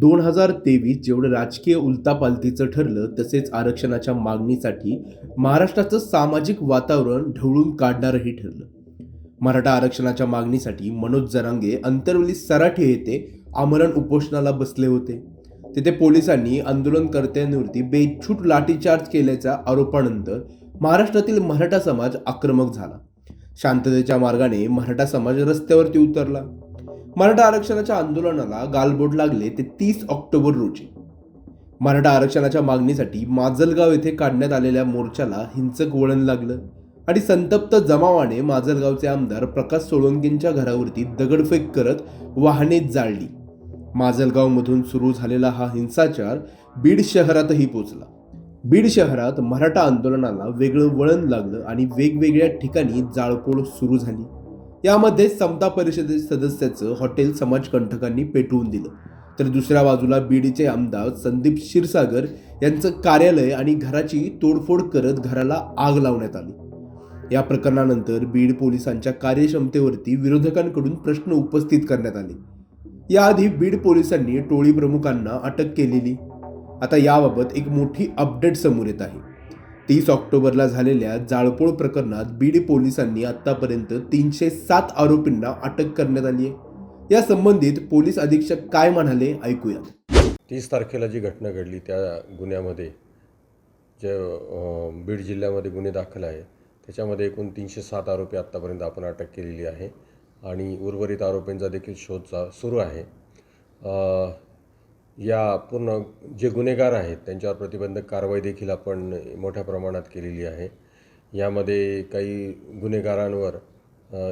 दोन हजार तेवीस जेवढं राजकीय उलतापालतीचं ठरलं तसेच आरक्षणाच्या मागणीसाठी महाराष्ट्राचं सामाजिक वातावरण ढवळून काढणारंही ठरलं. मराठा आरक्षणाच्या मागणीसाठी मनोज जरांगे अंतरवली सराठे येथे आमरण उपोषणाला बसले होते. तिथे पोलिसांनी आंदोलनकर्त्यांवरती बेछूट लाठीचार्ज केल्याच्या आरोपानंतर महाराष्ट्रातील मराठा समाज आक्रमक झाला. शांततेच्या मार्गाने मराठा समाज रस्त्यावरती उतरला. मराठा आरक्षणाच्या आंदोलनाला गालबोट लागले ते तीस ऑक्टोबर रोजी. मराठा आरक्षणाच्या मागणीसाठी माजलगाव येथे काढण्यात आलेल्या मोर्चाला हिंसक वळण लागलं आणि संतप्त जमावाने माजलगावचे आमदार प्रकाश सोळंकींच्या घरावरती दगडफेक करत वाहने जाळली. माजलगावमधून सुरू झालेला हा हिंसाचार बीड शहरातही पोचला. बीड शहरात मराठा आंदोलनाला वेगळं वळण लागलं आणि वेगवेगळ्या ठिकाणी जाळपोळ सुरू झाली. यामध्ये समता परिषदेचे सदस्याचं हॉटेल समाजकंटकांनी पेटवून दिलं. तर दुसऱ्या बाजूला बीडीचे आमदार संदीप क्षीरसागर यांचं कार्यालय आणि घराची तोडफोड करत घराला आग लावण्यात आली. या प्रकरणानंतर बीड पोलिसांच्या कार्यक्षमतेवरती विरोधकांकडून प्रश्न उपस्थित करण्यात आले. याआधी बीड पोलिसांनी टोळी प्रमुखांना अटक केलेली. आता याबाबत एक मोठी अपडेट समोर येत आहे. तीस ऑक्टोबरला झालेल्या जाळपोळ प्रकरणात बीड पोलिसांनी आत्तापर्यंत तीनशे सात आरोपींना अटक करण्यात आली आहे. या संबंधित पोलीस अधीक्षक काय म्हणाले ऐकूयात. तीस तारखेला जी घटना घडली त्या गुन्ह्यामध्ये जे बीड जिल्ह्यामध्ये गुन्हे दाखल आहे त्याच्यामध्ये एकूण तीनशे सात आरोपी आत्तापर्यंत आपण अटक केलेली आहे आणि उर्वरित आरोपींचा देखील शोधचा सुरू आहे. या पूर्ण जे गुन्हेगार आहेत त्यांच्यावर प्रतिबंधक कारवाई देखील आपण मोठ्या प्रमाणात केलेली आहे. यामध्ये काही गुन्हेगारांवर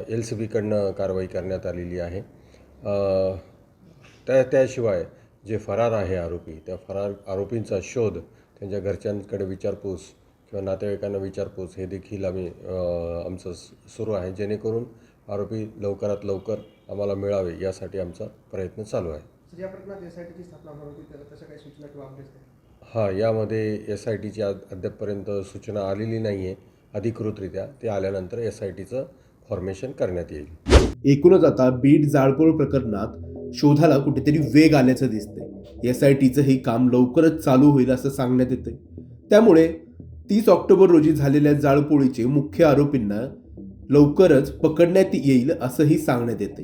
एल सी बीकडनं कारवाई करण्यात आलेली आहे. त्या त्याशिवाय जे फरार आहे आरोपी त्या फरार आरोपींचा शोध त्यांच्या घरच्यांकडे विचारपूस किंवा नातेवाईकांना विचारपूस हे देखील आम्ही आमचं सुरू आहे. जेणेकरून आरोपी लवकरात लवकर आम्हाला मिळावे यासाठी आमचा प्रयत्न चालू आहे. सर या प्रकरणात एस आय टीची स्थापना होणार होती त्याला तशा काही सूचना किंवा अपडेट्स हां यामध्ये एस आय टीची अद्यापपर्यंत सूचना आलेली नाही आहे अधिकृतरित्या ते आल्यानंतर एस आय टीचं फॉर्मेशन करण्यात येईल. एकूणच आता बीड जाळपोळ प्रकरणात शोधाला कुठेतरी वेग आल्याचं दिसतंय. एस आय टीचं हे काम लवकरच चालू होईल असं सांगण्यात येतंय. त्यामुळे तीस ऑक्टोबर रोजी झालेल्या जाळपोळीचे मुख्य आरोपींना लवकरच पकडण्यात येईल असंही सांगण्यात येते